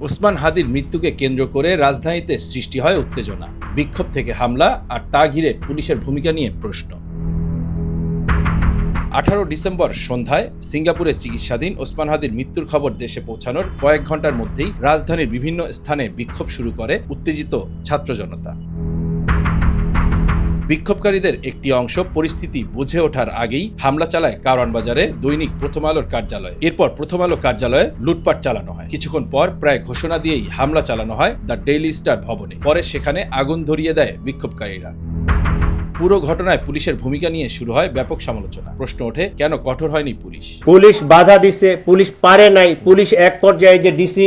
ওসমান হাদির মৃত্যুকে কেন্দ্র করে রাজধানীতে সৃষ্টি হয় উত্তেজনা, বিক্ষোভ থেকে হামলা আর তা ঘিরে পুলিশের ভূমিকা নিয়ে প্রশ্ন। আঠারো ডিসেম্বর সন্ধ্যায় সিঙ্গাপুরে চিকিৎসাধীন ওসমান হাদির মৃত্যুর খবর দেশে পৌঁছানোর কয়েক ঘণ্টার মধ্যেই রাজধানীর বিভিন্ন স্থানে বিক্ষোভ শুরু করে উত্তেজিত ছাত্র জনতা বিক্ষোভকারীদের একটি অংশ পরিস্থিতি বুঝে ওঠার আগেই হামলা চালায় কারওয়ান বাজারে দৈনিক প্রথম আলোর কার্যালয়ে। এরপর প্রথম আলো কার্যালয়ে লুটপাট চালানো হয়। কিছুক্ষণ পর প্রায় ঘোষণা দিয়েই হামলা চালানো হয় দ্য ডেইলি স্টার ভবনে। পরে সেখানে আগুন ধরিয়ে দেয় বিক্ষোভকারীরা। পুরো ঘটনায় পুলিশের ভূমিকা নিয়ে শুরু হয় ব্যাপক সমালোচনা। প্রশ্ন ওঠে, কেন কঠোর হয়নি পুলিশ? পুলিশ বাধা দিছে, পুলিশ পারে নাই, পুলিশ এক পর্যায়ে যে ডিসি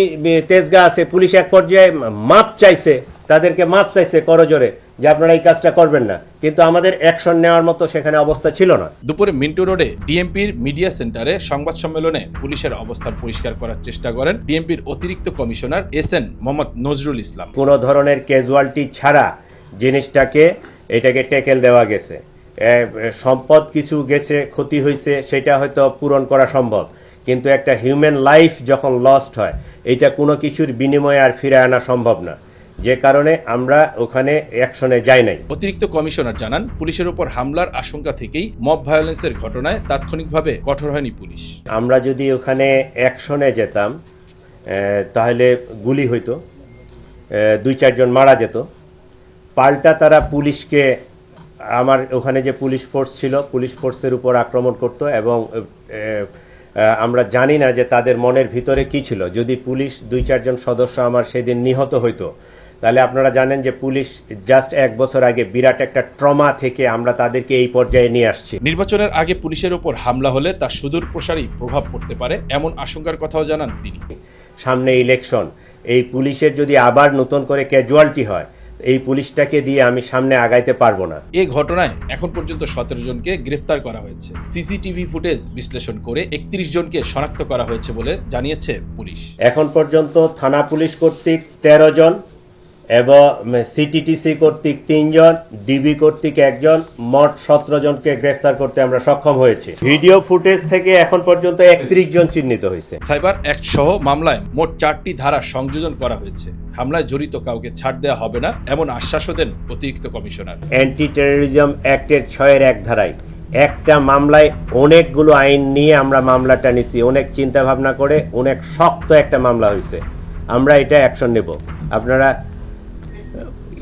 তেজগা আছে, পুলিশ এক পর্যায়ে মাপ চাইছে, তাদেরকে মাপ চাইছে করজোরে। যে আপনারা এই কাজটা করবেন না। কিন্তু আমাদের অ্যাকশন নেওয়ার মতো সেখানে অবস্থা ছিল না। দুপুরে মিন্টু রোডে ডিএমপির মিডিয়া সেন্টারে সংবাদ সম্মেলনে পুলিশের অবস্থান পরিষ্কার করার চেষ্টা করেন ডিএমপির অতিরিক্ত commissioner S N Mohammad Nazrul Islam. কোনো ধরনের ক্যাজুয়ালিটি ছাড়া জিনিসটাকে এটাকে টেকেল দেওয়া গেছে। সম্পদ কিছু গেছে ক্ষতি হয়েছে সেটা হয়তো পূরণ করা সম্ভব। কিন্তু একটা হিউম্যান লাইফ যখন লস্ট হয় এটা কোনো কিছুর বিনিময়ে আর ফিরে আনা সম্ভব না। যে কারণে আমরা ওখানে অ্যাকশনে যাই নাই। অতিরিক্ত কমিশনার জানান পুলিশের উপর হামলার আশঙ্কা থেকেই মব ভায়োলেন্সের ঘটনায় তাৎক্ষণিকভাবে কঠোর হয়নি পুলিশ। আমরা যদি ওখানে অ্যাকশনে যেতাম তাহলে গুলি হইতো দুই চারজন মারা যেত। পাল্টা তারা পুলিশকে আমার ওখানে যে পুলিশ ফোর্স ছিল পুলিশ ফোর্সের উপর আক্রমণ করত এবং আমরা জানি না যে তাদের মনের ভিতরে কি ছিল। যদি পুলিশ দুই চারজন সদস্য আমার সেদিন নিহত হইতো তাহলে আপনারা জানেন যে পুলিশ জাস্ট এক বছর আগে বিরাট একটা ট্রমা থেকে আমরা তাদেরকে এই পর্যায়ে নিয়ে আসছি। নির্বাচনের আগে পুলিশের ওপর হামলা হলে তা সুদূর প্রসারী প্রভাব পড়তে পারে এমন আশঙ্কার কথাও জানান তিনি। সামনে ইলেকশন এই পুলিশের যদি আবার নতুন করে ক্যাজুয়ালিটি হয় এই পুলিশটাকে দিয়ে আমি সামনে আগাইতে পারব না। এ ঘটনায় এখন পর্যন্ত সতেরো জনকে গ্রেফতার করা হয়েছে। সিসিটিভি ফুটেজ বিশ্লেষণ করে একত্রিশ জনকে শনাক্ত করা হয়েছে বলে জানিয়েছে পুলিশ। এখন পর্যন্ত থানা পুলিশ কর্তৃক তেরো জন এবং সিটিটিসি কর্তৃক তিনজন ডিবি কর্তৃক একজন মোট সতেরো জনকে গ্রেফতার করতে আমরা সক্ষম হয়েছি। ভিডিও ফুটেজ থেকে এখন পর্যন্ত একত্রিশ জন চিহ্নিত হয়েছে। সাইবার অ্যাক্ট সহ মামলায় মোট চারটি ধারা সংযোজন করা হয়েছে। হামলায় জড়িত কাউকে ছাড় দেওয়া হবে না এমন আশ্বাসও দেন অতিরিক্ত কমিশনার। অ্যান্টি টেরোরিজম অ্যাক্টের ছয়ের এক ধারায়। একটা মামলায় অনেকগুলো আইন নিয়ে আমরা মামলাটা নিছি অনেক চিন্তা ভাবনা করে অনেক শক্ত একটা মামলা হয়েছে। আমরা এটা অ্যাকশন নেব। আপনারা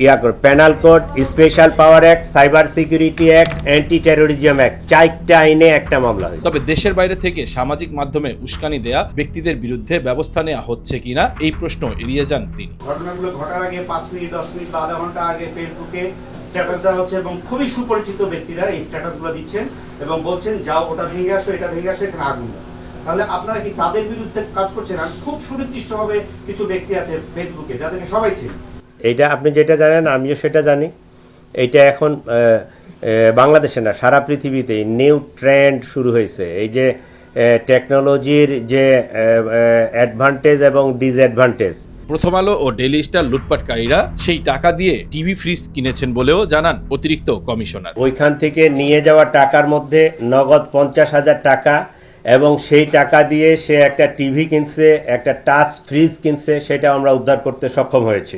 ইয়া কর penal code special power act cyber security act anti terrorism act. চারটা আইনে একটা মামলা হয়েছে। তবে দেশের বাইরে থেকে সামাজিক মাধ্যমে উস্কানি দেয়া ব্যক্তিদের বিরুদ্ধে ব্যবস্থা নেওয়া হচ্ছে কিনা এই প্রশ্ন এড়িয়ে যান তিনি। ঘটনাগুলো ঘটার আগে পাঁচ মিনিট দশ মিনিট বা আধা ঘণ্টা আগে ফেসবুকে স্ট্যাটাস দেওয়া হচ্ছে এবং খুবই সুপরিচিত ব্যক্তিরা এই স্ট্যাটাসগুলো দিচ্ছেন এবং বলছেন যাও ওটা ভেঙে আসো এটা ভেঙে আসো এখানে আগুন। তাহলে আপনারা কি তাদের বিরুদ্ধে কাজ করছেন? আর খুব সুনির্দিষ্টভাবে কিছু ব্যক্তি আছে ফেসবুকে যাদেরকে সবাই চেনে। এইটা আপনি যেটা জানেন আমিও সেটা জানি। এইটা এখন বাংলাদেশে না সারা পৃথিবীতে নিউ ট্রেন্ড শুরু হয়েছে। এই যে টেকনোলজির যে অ্যাডভান্টেজ এবং ডিসঅ্যাডভান্টেজ প্রথম আলো ও ডেলি স্টার লুটপাটকারীরা সেই টাকা দিয়ে টিভি ফ্রিজ কিনেছেন বলেও জানান অতিরিক্ত কমিশনার। ওইখান থেকে নিয়ে যাওয়া টাকার মধ্যে নগদ পঞ্চাশ হাজার টাকা এবং সেই টাকা দিয়ে সে একটা টিভি কিনছে একটা টাচ ফ্রিজ কিনছে সেটা আমরা উদ্ধার করতে সক্ষম হয়েছি।